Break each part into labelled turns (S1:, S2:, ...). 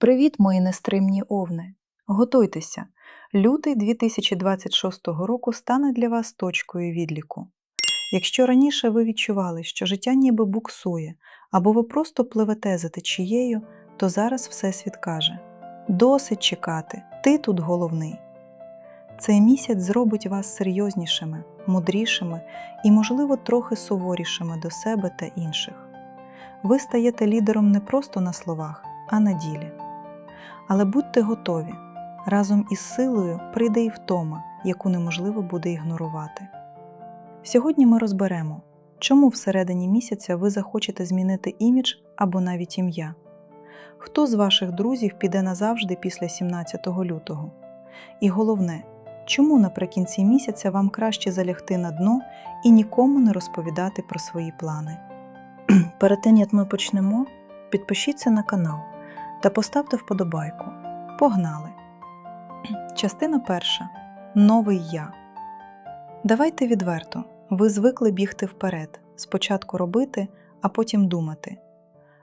S1: Привіт, мої нестримні овни! Готуйтеся! Лютий 2026 року стане для вас точкою відліку. Якщо раніше ви відчували, що життя ніби буксує, або ви просто пливете за течією, то зараз Всесвіт каже: досить чекати, ти тут головний. Цей місяць зробить вас серйознішими, мудрішими і, можливо, трохи суворішими до себе та інших. Ви стаєте лідером не просто на словах, а на ділі. Але будьте готові, разом із силою прийде і втома, яку неможливо буде ігнорувати. Сьогодні ми розберемо, чому всередині місяця ви захочете змінити імідж або навіть ім'я. Хто з ваших друзів піде назавжди після 17 лютого? І головне, чому наприкінці місяця вам краще залягти на дно і нікому не розповідати про свої плани? Перед тим як ми почнемо, підпишіться на канал та поставте вподобайку. Погнали! Частина перша. Новий я. Давайте відверто. Ви звикли бігти вперед, спочатку робити, а потім думати.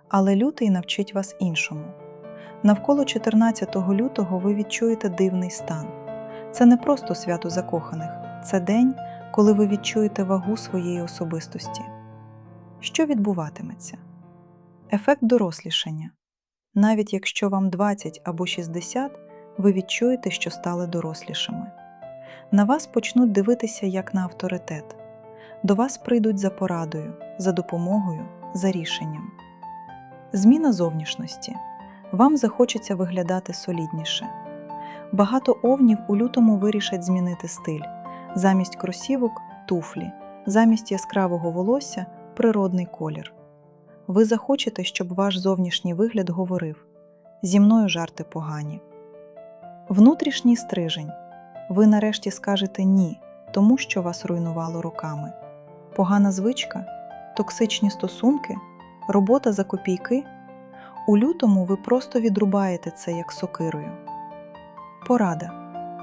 S1: Але лютий навчить вас іншому. Навколо 14 лютого ви відчуєте дивний стан. Це не просто свято закоханих, це день, коли ви відчуєте вагу своєї особистості. Що відбуватиметься? Ефект дорослішання. Навіть якщо вам 20 або 60, ви відчуєте, що стали дорослішими. На вас почнуть дивитися як на авторитет. До вас прийдуть за порадою, за допомогою, за рішенням. Зміна зовнішності. Вам захочеться виглядати солідніше. Багато овнів у лютому вирішать змінити стиль. Замість кросівок туфлі, замість яскравого волосся природний колір. Ви захочете, щоб ваш зовнішній вигляд говорив зі мною жарти погані. Внутрішній стрижень. Ви нарешті скажете ні, тому що вас руйнувало роками. Погана звичка, токсичні стосунки, робота за копійки. У лютому ви просто відрубаєте це як сокирою. Порада.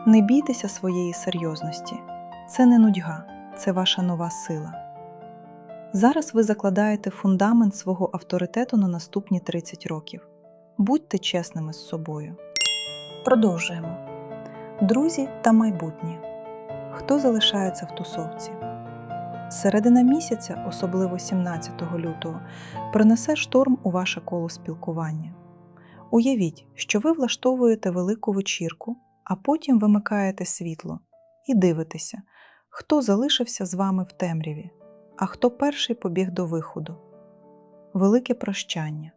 S1: Не бійтеся своєї серйозності. Це не нудьга, це ваша нова сила. Зараз ви закладаєте фундамент свого авторитету на наступні 30 років. Будьте чесними з собою. Продовжуємо. Друзі та майбутнє. Хто залишається в тусовці? Середина місяця, особливо 17 лютого, принесе шторм у ваше коло спілкування. Уявіть, що ви влаштовуєте велику вечірку, а потім вимикаєте світло і дивитеся, хто залишився з вами в темряві, а хто перший побіг до виходу. Велике прощання.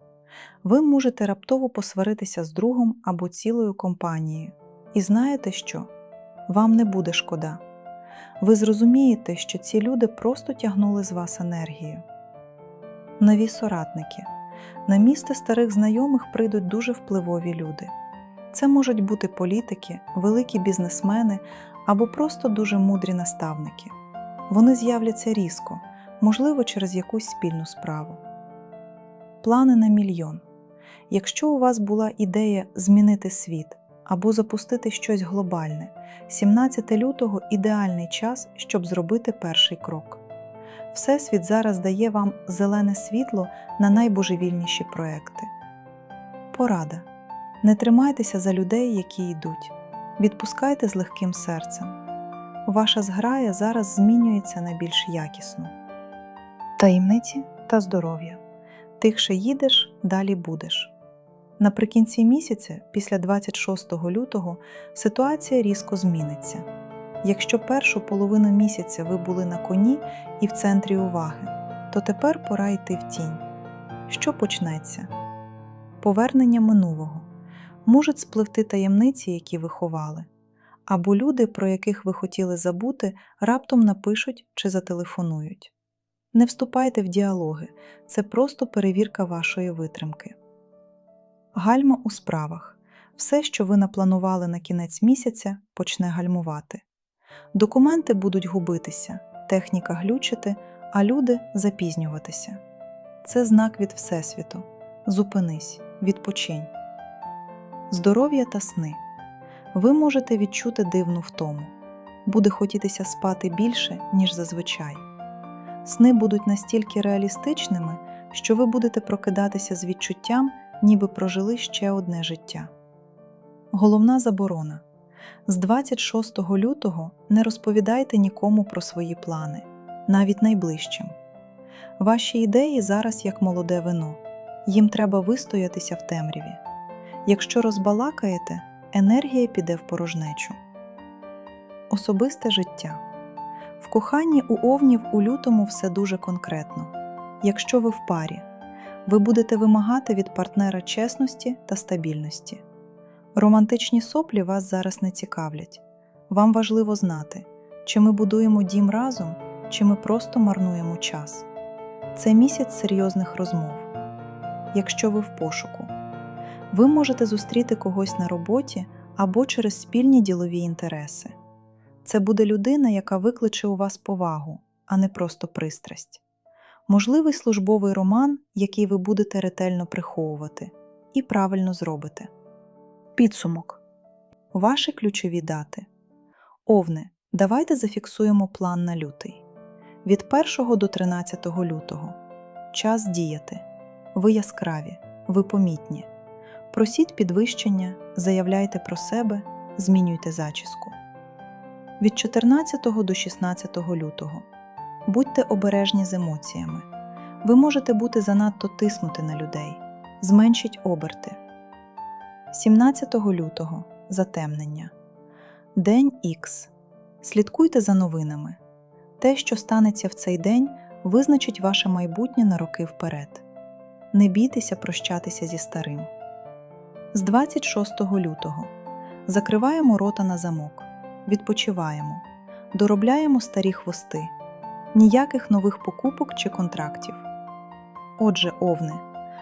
S1: Ви можете раптово посваритися з другом або цілою компанією. І знаєте що? Вам не буде шкода. Ви зрозумієте, що ці люди просто тягнули з вас енергію. Нові соратники. На місце старих знайомих прийдуть дуже впливові люди. Це можуть бути політики, великі бізнесмени або просто дуже мудрі наставники. Вони з'являться різко, можливо, через якусь спільну справу. Плани на мільйон. Якщо у вас була ідея змінити світ або запустити щось глобальне, 17 лютого ідеальний час, щоб зробити перший крок. Всесвіт зараз дає вам зелене світло на найбожевільніші проекти. Порада. Не тримайтеся за людей, які йдуть. Відпускайте з легким серцем. Ваша зграя зараз змінюється на більш якісну. Таємниці та здоров'я. Тихше їдеш, далі будеш. Наприкінці місяця, після 26 лютого, ситуація різко зміниться. Якщо першу половину місяця ви були на коні і в центрі уваги, то тепер пора йти в тінь. Що почнеться? Повернення минулого можуть спливти таємниці, які ви ховали, або люди, про яких ви хотіли забути, раптом напишуть чи зателефонують. Не вступайте в діалоги, це просто перевірка вашої витримки. Гальма у справах. Все, що ви напланували на кінець місяця, почне гальмувати. Документи будуть губитися, техніка глючити, а люди запізнюватися. Це знак від Всесвіту. Зупинись, відпочинь. Здоров'я та сни. Ви можете відчути дивну втому. Буде хотітися спати більше, ніж зазвичай. Сни будуть настільки реалістичними, що ви будете прокидатися з відчуттям, ніби прожили ще одне життя. Головна заборона. З 26 лютого не розповідайте нікому про свої плани, навіть найближчим. Ваші ідеї зараз як молоде вино, їм треба вистоятися в темряві. Якщо розбалакаєте, енергія піде в порожнечу. Особисте життя. В коханні у овнів у лютому все дуже конкретно. Якщо ви в парі, ви будете вимагати від партнера чесності та стабільності. Романтичні соплі вас зараз не цікавлять. Вам важливо знати, чи ми будуємо дім разом, чи ми просто марнуємо час. Це місяць серйозних розмов. Якщо ви в пошуку, ви можете зустріти когось на роботі або через спільні ділові інтереси. Це буде людина, яка викличе у вас повагу, а не просто пристрасть. Можливий службовий роман, який ви будете ретельно приховувати, і правильно зробите. Підсумок. Ваші ключові дати. Овне. Давайте зафіксуємо план на лютий. Від 1 до 13 лютого. Час діяти. Ви яскраві, ви помітні. Просіть підвищення, заявляйте про себе, змінюйте зачіску. Від 14 до 16 лютого. Будьте обережні з емоціями. Ви можете бути занадто тиснути на людей. Зменшіть оберти. 17 лютого затемнення. День Х. Слідкуйте за новинами. Те, що станеться в цей день, визначить ваше майбутнє на роки вперед. Не бійтеся прощатися зі старим. З 26 лютого закриваємо рота на замок, відпочиваємо, доробляємо старі хвости, ніяких нових покупок чи контрактів. Отже, овни,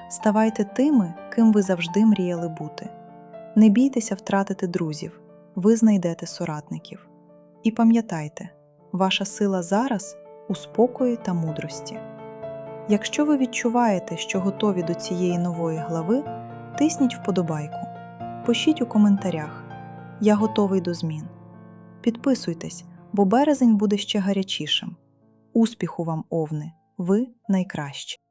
S1: ставайте тими, ким ви завжди мріяли бути. Не бійтеся втратити друзів, ви знайдете соратників. І пам'ятайте, ваша сила зараз у спокої та мудрості. Якщо ви відчуваєте, що готові до цієї нової глави, тисніть вподобайку, пишіть у коментарях Я готовий до змін. Підписуйтесь, бо березень буде ще гарячішим. Успіху вам, овни! Ви найкращі!